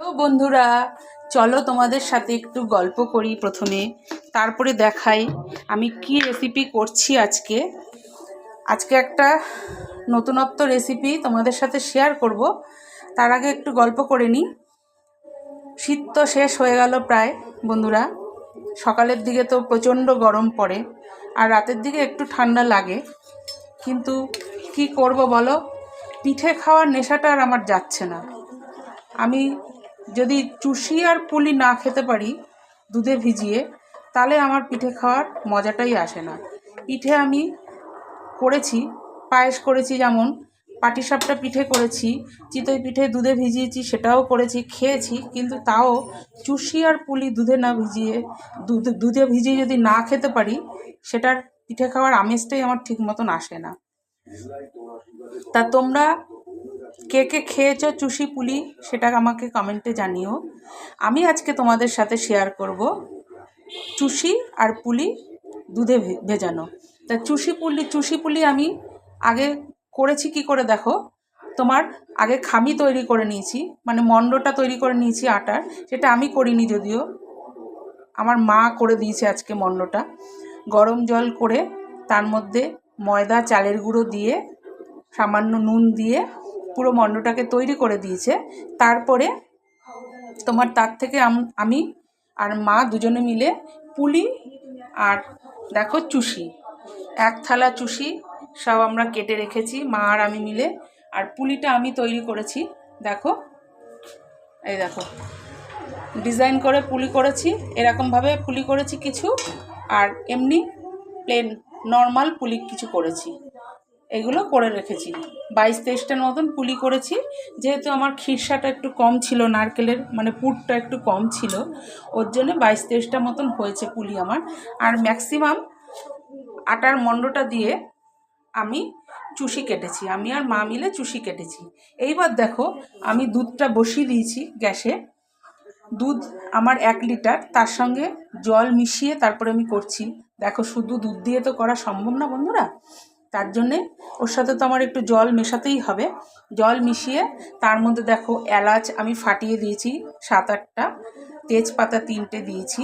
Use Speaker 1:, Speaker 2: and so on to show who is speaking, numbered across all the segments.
Speaker 1: তো বন্ধুরা, চলো তোমাদের সাথে একটু গল্প করি প্রথমে। তারপরে দেখাই আমি কি রেসিপি করছি আজকে। আজকে একটা নতুনত্ব রেসিপি তোমাদের সাথে শেয়ার করব। তার আগে একটু গল্প করে নিই। শীত তো শেষ হয়ে গেল প্রায়, বন্ধুরা। সকালের দিকে তো প্রচণ্ড গরম পড়ে, আর রাতের দিকে একটু ঠান্ডা লাগে। কিন্তু কি করব বলো? পিঠে খাওয়ার নেশাটা আর আমার যাচ্ছে না। আমি যদি চুষি আর পুলি না খেতে পারি দুধে ভিজিয়ে, তাহলে আমার পিঠে খাওয়ার মজাটাই আসে না। পিঠে আমি করেছি, পায়েস করেছি যেমন, পাটিসাপটা পিঠে করেছি, চিতই পিঠে দুধে ভিজিয়েছি, সেটাও করেছি, খেয়েছি, কিন্তু তাও চুষি আর পুলি দুধে না ভিজিয়ে, দুধ, দুধে ভিজিয়ে যদি না খেতে পারি, সেটার পিঠে খাওয়ার আমেজটাই আমার ঠিক মতন আসে না। তা তোমরা কে কে খেয়েছো চুষি পুলি সেটা আমাকে কমেন্টে জানিও। আমি আজকে তোমাদের সাথে শেয়ার করব চুষি আর পুলি দুধে ভেজানো। তা চুষি পুলি চুষি পুলি আমি আগে করেছি কি করে দেখো? তোমার আগে খামি তৈরি করে নিয়েছি মানে মণ্ডটা তৈরি করে নিয়েছি আটার, সেটা আমি করিনি যদিও। আমার মা করে দিয়েছে আজকে মণ্ডটা। গরম জল করে তার মধ্যে ময়দা, চালের গুঁড়ো দিয়ে সামান্য নুন দিয়ে পুরো মণ্ডটাকে তৈরি করে দিয়েছে। তারপরে তোমার তার থেকে আমি আর মা দুজনে মিলে পুলি আর দেখো চুষি। এক থালা চুষি সব আমরা কেটে রেখেছি, মা আর আমি মিলে। আর পুলিটা আমি তৈরি করেছি, দেখো। এই দেখো। ডিজাইন করে পুলি করেছি, এরকমভাবে পুলি করেছি কিছু। আর এমনি প্লেন, নর্মাল পুলি কিছু করেছি। এগুলো করে রেখেছি। বাইশ তেইশটার মতন পুলি করেছি। যেহেতু আমার খিরসাটা একটু কম ছিল, নারকেলের মানে পুরটা একটু কম ছিল, ওর জন্য বাইশ তেইশটা মতন হয়েছে পুলি আমার। আর ম্যাক্সিমাম আটার মণ্ডটা দিয়ে আমি চুষি কেটেছি। আমি আর মা মিলে চুষি কেটেছি। এইবার দেখো, আমি দুধটা বসিয়ে দিয়েছি গ্যাসে। দুধ আমার এক লিটার, তার সঙ্গে জল মিশিয়ে তারপরে আমি করছি। দেখো, শুধু দুধ দিয়ে তো করা সম্ভব না বন্ধুরা? তার জন্যে। ওর সাথে তো আমার একটু জল মেশাতেই হবে। জল মিশিয়ে তার মধ্যে দেখো এলাচ আমি ফাটিয়ে দিয়েছি, সাত আটটা। তেজপাতা তিনটে দিয়েছি।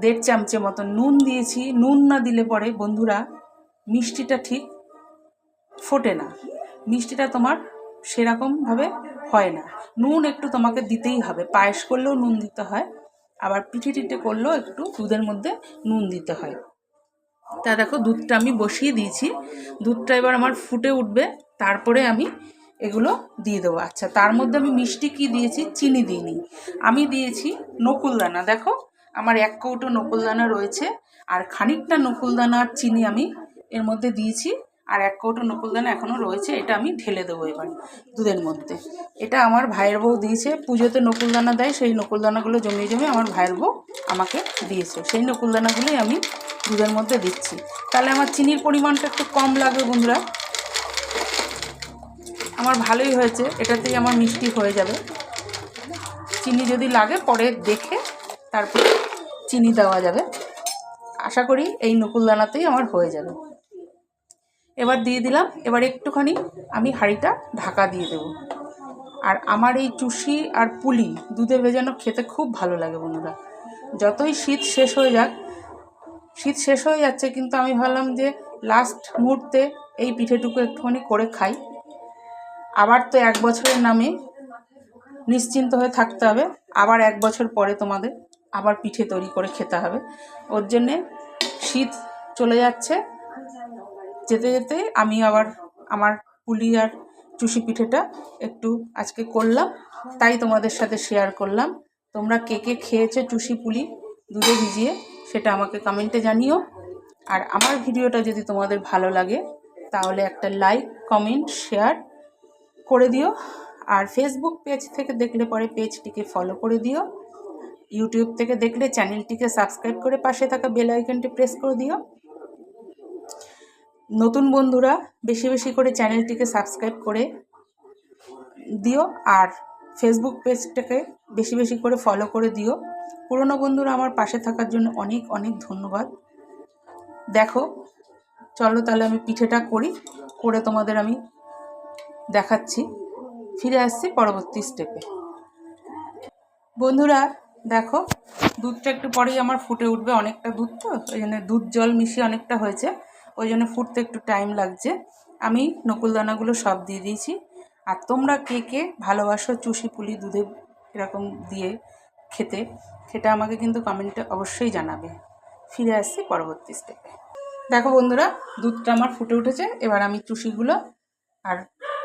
Speaker 1: দেড় চামচে মতো নুন দিয়েছি। নুন না দিলে পরে বন্ধুরা মিষ্টিটা ঠিক ফোটে না। মিষ্টিটা তোমার সেরকমভাবে হয় না। নুন একটু তোমাকে দিতেই হবে। পায়েস করলেও নুন দিতে হয়, আবার পিঠে টিঠে করলেও একটু দুধের মধ্যে নুন দিতে হয়। তা দেখো, দুধটা আমি বসিয়ে দিয়েছি। দুধটা এবার আমার ফুটে উঠবে। তারপরে আমি এগুলো দিয়ে দেবো। আচ্ছা তার মধ্যে আমি মিষ্টি কি দিয়েছি? চিনি দিইনি। আমি দিয়েছি নকুলদানা। দেখো, আমার এক কৌটো নকুলদানা রয়েছে। আর খানিকটা নকুলদানা আর চিনি আমি এর মধ্যে দিয়েছি। আর এক কৌটো নকুলদানা এখনও রয়েছে, এটা আমি ঢেলে দেবো এবার দুধের মধ্যে। এটা আমার ভাইয়ের বউ দিয়েছে। পুজোতে নকুলদানা দেয়, সেই নকুলদানাগুলো জমিয়ে জমিয়ে আমার ভাইয়ের বউ আমাকে দিয়েছে। সেই নকুলদানাগুলোই আমি দুধের মধ্যে দিচ্ছি। তাহলে আমার চিনির পরিমাণটা একটু কম লাগবে বন্ধুরা। আমার ভালোই হয়েছে, এটাতেই আমার মিষ্টি হয়ে যাবে। চিনি যদি লাগে পরে দেখে তারপর চিনি দেওয়া যাবে। আশা করি এই নকুলদানাতেই আমার হয়ে যাবে। এবার দিয়ে দিলাম, এবার একটুখানি আমি হাঁড়িটা ঢাকা দিয়ে দেব। আর আমার এই চুষি আর পুলি দুধে ভেজানো খেতে খুব ভালো লাগে বন্ধুরা। যতই শীত শেষ হয়ে যাক শীত শেষ হয়ে যাচ্ছে, কিন্তু আমি ভাবলাম যে লাস্ট মুহূর্তে এই পিঠেটুকু একটুখানি করে খাই। আবার তো এক বছরের নামে নিশ্চিন্ত হয়ে থাকতে হবে, আবার এক বছর পরে তোমাদের আবার পিঠে তৈরি করে খেতে হবে। ওর জন্যে শীত চলে যাচ্ছে, যেতে যেতে আমি আবার আমার পুলি আর চুষি পিঠেটা একটু আজকে করলাম, তাই তোমাদের সাথে শেয়ার করলাম। তোমরা কে কে খেয়েছো চুষি পুলি, দুধে ভিজিয়ে সেটা আমাকে কমেন্টে জানিও। আর আমার ভিডিওটা যদি তোমাদের ভালো লাগে, তাহলে একটা লাইক কমেন্ট শেয়ার করে দিও। আর ফেসবুক পেজ থেকে দেখলে পরে পেজটিকে ফলো করে দিও। ইউটিউব থেকে দেখলে চ্যানেলটিকে সাবস্ক্রাইব করে পাশে থাকা বেল আইকনটি প্রেস করে দিও। নতুন বন্ধুরা, বেশি বেশি করে চ্যানেলটিকে সাবস্ক্রাইব করে দিও। আর ফেসবুক পেজটাকে বেশি বেশি করে ফলো করে দিও। পুরনো বন্ধুরা আমার পাশে থাকার জন্য অনেক অনেক ধন্যবাদ। দেখো, চলো তাহলে আমি পিঠেটা করি, করে তোমাদের আমি দেখাচ্ছি। ফিরে আসছি পরবর্তী স্টেপে বন্ধুরা, দেখো, দুধটা একটু পরেই আমার ফুটে উঠবে অনেকটা দুধ তো, ওই জন্য দুধ জল মিশিয়ে অনেকটা হয়েছে, ওই জন্য ফুটতে একটু টাইম লাগছে। আমি নকুলদানাগুলো সব দিয়ে দিয়েছি। আর তোমরা কে কে ভালোবাসো চুষি পুলি দুধে এরকম দিয়ে খেতে সেটা আমাকে কিন্তু কমেন্টে অবশ্যই জানাবে। ফিরে আসছি পরবর্তী স্টেপে দেখো বন্ধুরা, দুধটা আমার ফুটে উঠেছে, এবার আমি চুষিগুলো আর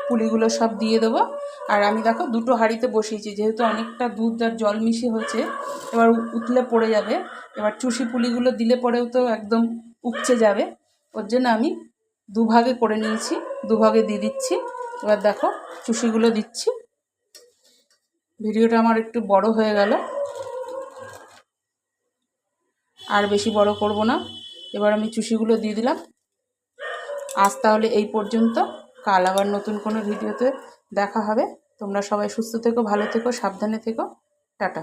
Speaker 1: পুলিগুলো সব দিয়ে দেবো। আর আমি দেখো দুটো হাঁড়িতে বসিয়েছি, যেহেতু অনেকটা দুধ আর জল মিশিয়ে হয়েছে, এবার উতলে পড়ে যাবে। এবার চুষি পুলিগুলো দিলে পরেও তো একদম উপচে যাবে। ওর জন্য আমি দুভাগে করে নিয়েছি, দুভাগে দিয়ে দিচ্ছি। এবার দেখো চুষিগুলো দিচ্ছি। ভিডিওটা আমার একটু বড় হয়ে গেল। আর বেশি বড় করব না। এবার আমি চুষিগুলো দিয়ে দিলাম। আজ তাহলে এই পর্যন্ত। কাল আবার নতুন কোনো ভিডিওতে দেখা হবে। তোমরা সবাই সুস্থ থেকো, ভালো থেকো, সাবধানে থেকো। টাটা।